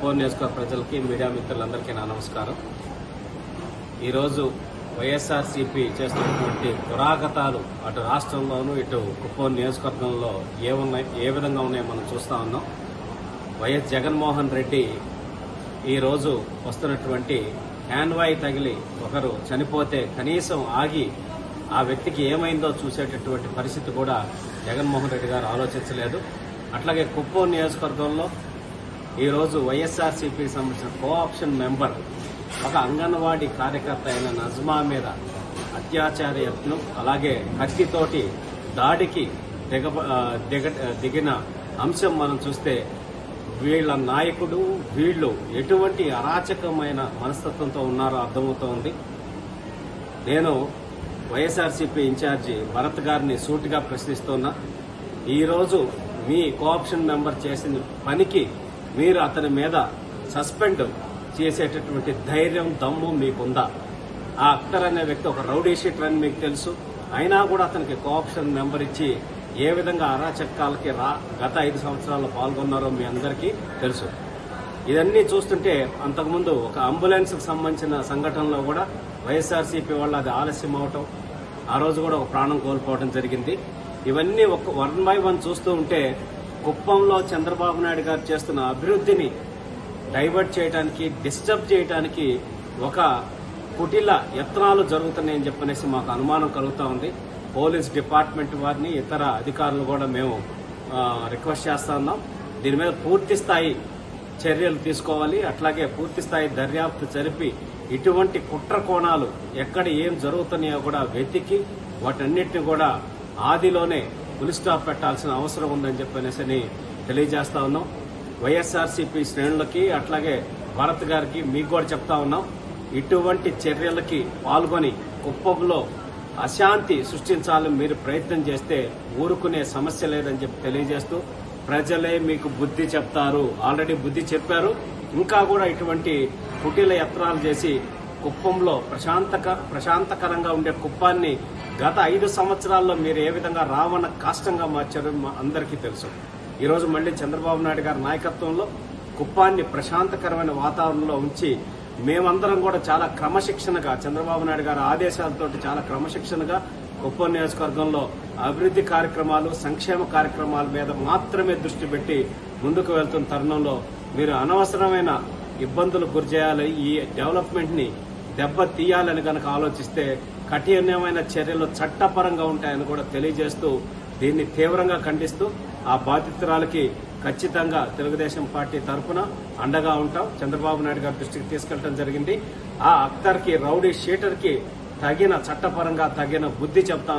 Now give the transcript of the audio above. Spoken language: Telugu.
కుప్పం నియోజకవర్గ ప్రజలకి మీడియా మిత్రులందరికీ నా నమస్కారం. ఈరోజు వైఎస్ఆర్సీపీ చేస్తున్నటువంటి పురాగతాలు అటు రాష్ట్రంలోనూ ఇటు కుప్పం నియోజకవర్గంలో ఏ ఉన్నాయి ఏ విధంగా ఉన్నాయో మనం చూస్తా ఉన్నాం. వైఎస్ జగన్మోహన్ రెడ్డి ఈరోజు వస్తున్నటువంటి హ్యాన్వాయి తగిలి ఒకరు చనిపోతే కనీసం ఆగి ఆ వ్యక్తికి ఏమైందో చూసేటటువంటి పరిస్థితి కూడా జగన్మోహన్ రెడ్డి గారు ఆలోచించలేదు. అట్లాగే కుప్పం నియోజకవర్గంలో ఈరోజు వైఎస్ఆర్సీపీకి సంబంధించిన కోఆప్షన్ మెంబర్ ఒక అంగన్వాడీ కార్యకర్త అయిన నజ్మా మీద అత్యాచార యత్నం అలాగే కత్తితోటి దాడికి దిగ దిగ దిగిన అంశం మనం చూస్తే వీళ్ళ నాయకుడు వీళ్ళు ఎటువంటి అరాచకమైన మనస్తత్వంతో ఉన్నారో అర్థమవుతోంది. నేను వైఎస్ఆర్సీపీ ఇన్ఛార్జి భరత్ గారిని సూటిగా ప్రశ్నిస్తున్నా ఈరోజు మీ కోఆప్షన్ మెంబర్ చేసిన పనికి మీరు అతని మీద సస్పెండ్ చేసేటటువంటి ధైర్యం దమ్ము మీకుందా? ఆ అక్తర్ అనే వ్యక్తి ఒక రౌడీ షీటర్ అని మీకు తెలుసు. అయినా కూడా అతనికి కోఆప్షన్ మెంబర్ ఇచ్చి ఏ విధంగా అరాచకాలకి రా గత ఐదు సంవత్సరాల్లో పాల్గొన్నారో మీ అందరికీ తెలుసు. ఇవన్నీ చూస్తుంటే అంతకుముందు ఒక అంబులెన్స్కి సంబంధించిన సంఘటనలో కూడా వైఎస్ఆర్సీపీ వాళ్ళు అది ఆలస్యం అవటం ఆ రోజు కూడా ఒక ప్రాణం కోల్పోవడం జరిగింది. ఇవన్నీ ఒక వన్ బై వన్ చూస్తూ ఉంటే కుప్పంలో చంద్రబాబు నాయుడు గారు చేస్తున్న అభివృద్ధిని డైవర్ట్ చేయడానికి డిస్టర్బ్ చేయడానికి ఒక కుటిల యత్నాలు జరుగుతున్నాయని చెప్పనేసి మాకు అనుమానం కలుగుతూ ఉంది. పోలీస్ డిపార్ట్మెంట్ వారిని ఇతర అధికారులు కూడా మేము రిక్వెస్ట్ చేస్తా ఉన్నాం. దీని మీద పూర్తి స్థాయి చర్యలు తీసుకోవాలి. అట్లాగే పూర్తి స్థాయి దర్యాప్తు జరిపి ఇటువంటి కుట్ర కోణాలు ఎక్కడ ఏం జరుగుతున్నాయో కూడా వెతికి వాటన్నిటిని కూడా ఆదిలోనే ఫుల్ స్టాప్ పెట్టాల్సిన అవసరం ఉందని చెప్పనేసి తెలియజేస్తా ఉన్నాం. వైఎస్ఆర్సీపీ శ్రేణులకి అట్లాగే భరత్ గారికి మీకు కూడా చెప్తా ఉన్నాం. ఇటువంటి చర్యలకి పాల్గొని కుప్పంలో అశాంతి సృష్టించాలని మీరు ప్రయత్నం చేస్తే ఊరుకునే సమస్య లేదని చెప్పి తెలియజేస్తూ ప్రజలే మీకు బుద్ధి చెప్తారు. ఆల్రెడీ బుద్ధి చెప్పారు. ఇంకా కూడా ఇటువంటి కుటీల యత్నాలు చేసి కుప్పంలో ప్రశాంతక ప్రశాంతకరంగా ఉండే కుప్పాన్ని గత ఐదు సంవత్సరాల్లో మీరు ఏ విధంగా రావణ కాష్టంగా మార్చారో మా అందరికీ తెలుసు. ఈరోజు మళ్ళీ చంద్రబాబు నాయుడు గారి నాయకత్వంలో కుప్పాన్ని ప్రశాంతకరమైన వాతావరణంలో ఉంచి మేమందరం కూడా చాలా క్రమశిక్షణగా చంద్రబాబు నాయుడు గారి ఆదేశాలతోటి చాలా క్రమశిక్షణగా కుప్పం నియోజకవర్గంలో అభివృద్ధి కార్యక్రమాలు సంక్షేమ కార్యక్రమాల మీద మాత్రమే దృష్టి పెట్టి ముందుకు వెళ్తున్న తరుణంలో మీరు అనవసరమైన ఇబ్బందులు గురి చేయాలి. ఈ డెవలప్మెంట్ని దెబ్బ తీయాలని కనుక ఆలోచిస్తే కఠినమైన చర్యలు చట్టపరంగా ఉంటాయని కూడా తెలియజేస్తూ దీన్ని తీవ్రంగా ఖండిస్తూ ఆ బాధితురాలకి ఖచ్చితంగా తెలుగుదేశం పార్టీ తరఫున అండగా ఉంటాం. చంద్రబాబు నాయుడు గారి దృష్టికి తీసుకెళ్ళడం జరిగింది. ఆ అక్తర్కి రౌడీ షీటర్కి తగిన చట్టపరంగా తగిన బుద్ధి చెప్తాం